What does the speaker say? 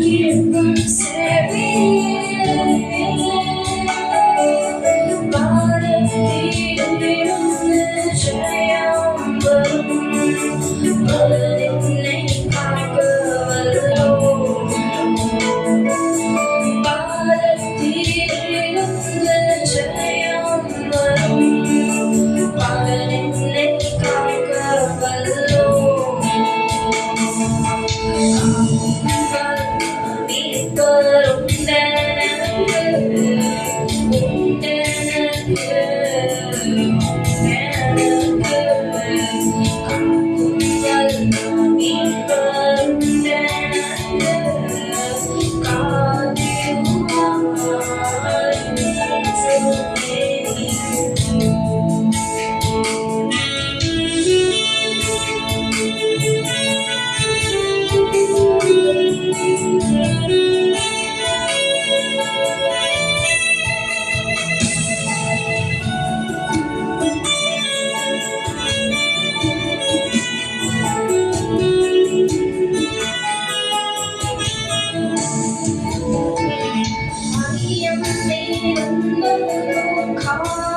Give them, say, Falou!